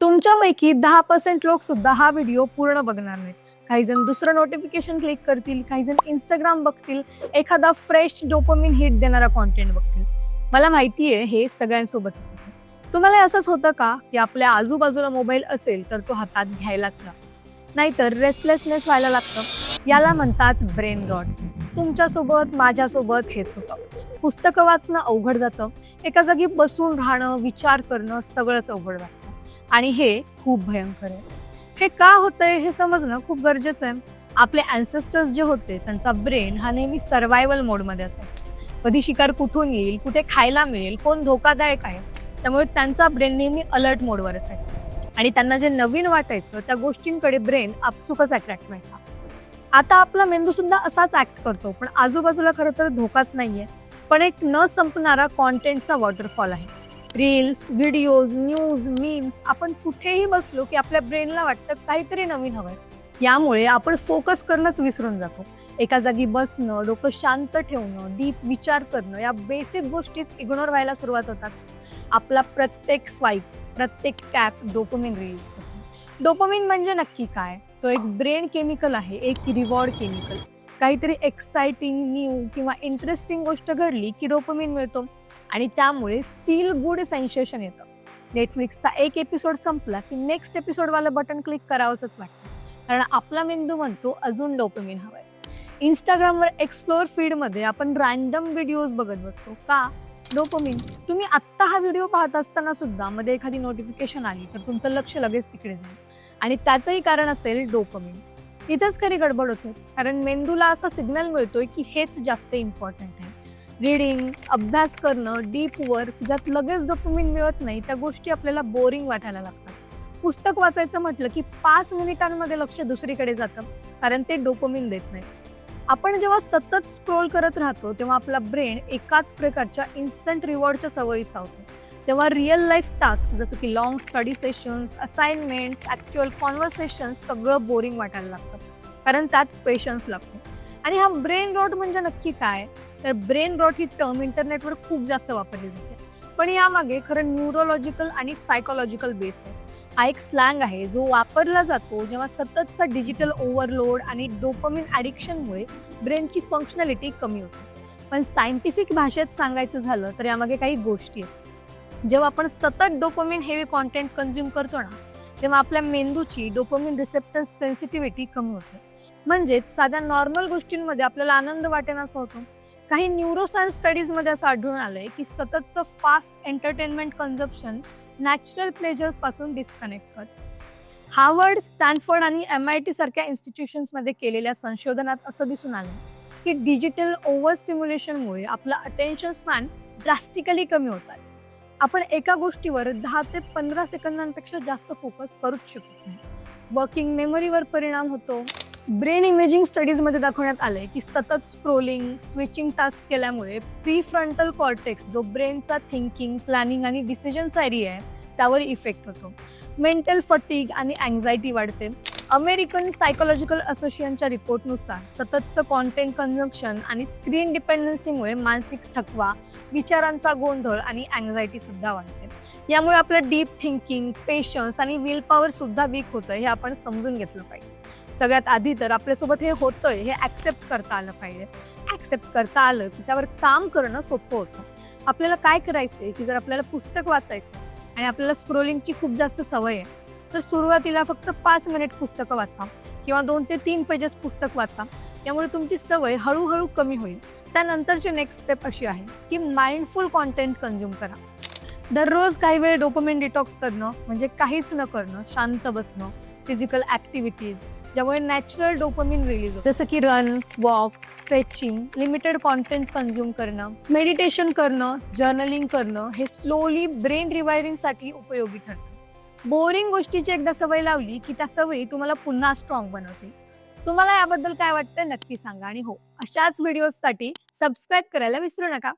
तुमच्यापैकी दहा पर्सेंट लोक सुद्धा हा व्हिडिओ पूर्ण बघणार नाहीत. काही जण दुसरं नोटिफिकेशन क्लिक करतील काही जण इंस्टाग्राम बघतील एखादा फ्रेश डोपोमिन हिट देणारा कॉन्टेंट बघतील. मला माहिती आहे हे सगळ्यांसोबतच होतं. तुम्हाला असंच होतं का की आपल्या आजूबाजूला मोबाईल असेल तर तो हातात घ्यायलाच लागतो. नाहीतर रेस्टलेसनेस व्हायला लागतं. याला म्हणतात ब्रेन रॉड तुमच्यासोबत माझ्यासोबत हेच होतं. पुस्तकं वाचणं अवघड जातं. एका जागी बसून राहणं विचार करणं सगळंच अवघड जातं. आणि हे खूप भयंकर आहे. हे का होतंय हे समजणं खूप गरजेचं आहे. आपले अँसेस्टर्स जे होते त्यांचा ब्रेन हा नेहमी सर्वायवल मोडमध्ये असायचा. कधी शिकार कुठून येईल कुठे खायला मिळेल कोण धोकादायक आहे त्यामुळे त्यांचा ब्रेन नेहमी अलर्ट मोडवर असायचा. आणि त्यांना जे नवीन वाटायचं त्या गोष्टींकडे ब्रेन आपसुकच अट्रॅक्ट व्हायचा. आता आपला मेंदू सुद्धा असाच ऍक्ट करतो पण आजूबाजूला खरं तर धोकाच नाहीये. पण एक न संपणारा कॉन्टेंटचा वॉटरफॉल आहे. रील्स व्हिडिओज न्यूज मीम्स आपण कुठेही बसलो की आपल्या ब्रेनला वाटतं काहीतरी नवीन हवंय. यामुळे आपण फोकस करणंच विसरून जातो. एका जागी बसणं डोकं शांत ठेवणं डीप विचार करणं या बेसिक गोष्टीच इग्नोर व्हायला सुरुवात होतात. आपला प्रत्येक स्वाईप प्रत्येक टॅप डोपोमिन रिलीज करतो डोपोमिन म्हणजे नक्की काय? तो एक ब्रेन केमिकल आहे एक रिवॉर्ड केमिकल काहीतरी एक्साइटिंग न्यू किंवा इंटरेस्टिंग गोष्ट घडली की डोपोमिन मिळतो. आणि त्यामुळे फील गुड सेन्सेशन येतं. नेटफ्लिक्सचा एक एपिसोड संपला की नेक्स्ट एपिसोडवालं बटन क्लिक करावंसंच वाटतं. कारण आपला मेंदू म्हणतो अजून डोपमिन हवाय. इंस्टाग्रामवर एक्सप्लोअर फीडमध्ये आपण रॅन्डम व्हिडिओज बघत बसतो. का? डोपमिन तुम्ही आत्ता हा व्हिडिओ पाहत असताना सुद्धा मध्ये एखादी नोटिफिकेशन आली तर तुमचं लक्ष लगेच तिकडे जाईल. आणि त्याचंही कारण असेल डोपमिन इथंच खरी गडबड होते. कारण मेंदूला असा सिग्नल मिळतोय की हेच जास्त इम्पॉर्टंट आहे. रीडिंग अभ्यास करणं डीप वर्क ज्यात लगेच डॉक्युमेंट मिळत नाही त्या गोष्टी आपल्याला बोरिंग वाटायला लागतात. पुस्तक वाचायचं म्हटलं की पाच मिनिटांमध्ये लक्ष दुसरीकडे जातं कारण ते डोपोमिन देत नाही. आपण जेव्हा सतत स्क्रोल करत राहतो तेव्हा आपला ब्रेन एकाच प्रकारच्या इन्स्टंट रिवॉर्डच्या सवयीचा होतो तेव्हा रिअल लाईफ टास्क जसं की long study sessions assignments actual conversations सगळं बोरिंग वाटायला लागतं. कारण त्यात पेशन्स लागतो. आणि हा ब्रेन रॉट म्हणजे नक्की काय? तर ब्रेन रॉट ही टर्म इंटरनेटवर खूप जास्त वापरली जाते. पण यामागे खरं न्यूरोलॉजिकल आणि सायकोलॉजिकल बेस आहे. हा एक स्लँग आहे जो वापरला जातो जेव्हा सततचा डिजिटल ओव्हरलोड आणि डोपमिन ॲडिक्शनमुळे ब्रेनची फंक्शनॅलिटी कमी होते. पण सायंटिफिक भाषेत सांगायचं झालं तर यामागे काही गोष्टी आहेत. जेव्हा आपण सतत डोपोमिन हेवी कॉन्टेंट कन्झ्युम करतो ना तेव्हा आपल्या मेंदूची डोपोमिन रिसेप्टर सेन्सिटिव्हिटी कमी होते. म्हणजेच साध्या नॉर्मल गोष्टींमध्ये आपल्याला आनंद वाटेन असं होतं. काही न्यूरोसायन्स स्टडीजमध्ये असं आढळून आलंय की सततचं फास्ट एंटरटेनमेंट कन्झप्शन नॅचरल प्लेजर्सपासून डिस्कनेक्ट करत हार्वर्ड स्टॅनफर्ड आणि एम आय टी सारख्या इन्स्टिट्यूशन्समध्ये केलेल्या संशोधनात असं दिसून आलं की डिजिटल ओव्हर स्टिम्युलेशनमुळे आपला अटेन्शन स्पॅन ड्रास्टिकली कमी होतात आपण एका गोष्टीवर दहा ते पंधरा सेकंदांपेक्षा जास्त फोकस करूच शकत नाही. वर्किंग मेमरीवर परिणाम होतो. ब्रेन इमेजिंग स्टडीजमध्ये दाखवण्यात आलंय की सतत स्क्रोलिंग स्विचिंग टास्क केल्यामुळे प्री फ्रंटल कॉर्टेक्स जो ब्रेनचा थिंकिंग प्लॅनिंग आणि डिसिजनचा एरिया आहे त्यावर इफेक्ट होतो. मेंटल फटीग आणि अँझायटी वाढते. अमेरिकन सायकोलॉजिकल असोसिएशनच्या रिपोर्टनुसार सततचं कॉन्टेंट कन्झम्पशन आणि स्क्रीन डिपेंडन्सीमुळे मानसिक थकवा विचारांचा गोंधळ आणि अँझायटीसुद्धा वाढते. यामुळे आपलं डीप थिंकिंग पेशन्स आणि विल पॉवरसुद्धा वीक होतं हे आपण समजून घेतलं पाहिजे. सगळ्यात आधी तर आपल्यासोबत हे होतंय हे ऍक्सेप्ट करता आलं पाहिजे. ऍक्सेप्ट करता आलं की त्यावर काम करणं सोपं होतं. आपल्याला काय करायचंय की जर आपल्याला पुस्तक वाचायचं आणि आपल्याला स्क्रोलिंगची खूप जास्त सवय आहे तर सुरुवातीला फक्त पाच मिनिट पुस्तकं वाचा किंवा दोन ते तीन पेजेस पुस्तक वाचा. त्यामुळे तुमची सवय हळूहळू कमी होईल. त्यानंतरची नेक्स्ट स्टेप अशी आहे की माइंडफुल कॉन्टेंट कन्झ्युम करा. दररोज काही वेळ डोपमेंट डिटॉक्स करणं म्हणजे काहीच न करणं शांत बसणं फिजिकल ॲक्टिव्हिटीज ज्यामुळे नॅचरल डोपमिन रिलीज होतं. जसं की run walk stretching limited content consume करणं मेडिटेशन करणं जर्नलिंग करणं हे स्लोली ब्रेन रिवायरिंगसाठी उपयोगी ठरतं. बोरिंग गोष्टीची एकदा सवय लावली की त्या सवयी तुम्हाला पुन्हा स्ट्रॉंग बनवतील. तुम्हाला याबद्दल काय वाटतं नक्की सांगा आणि हो अशाच व्हिडिओजसाठी सबस्क्राईब करायला विसरू नका.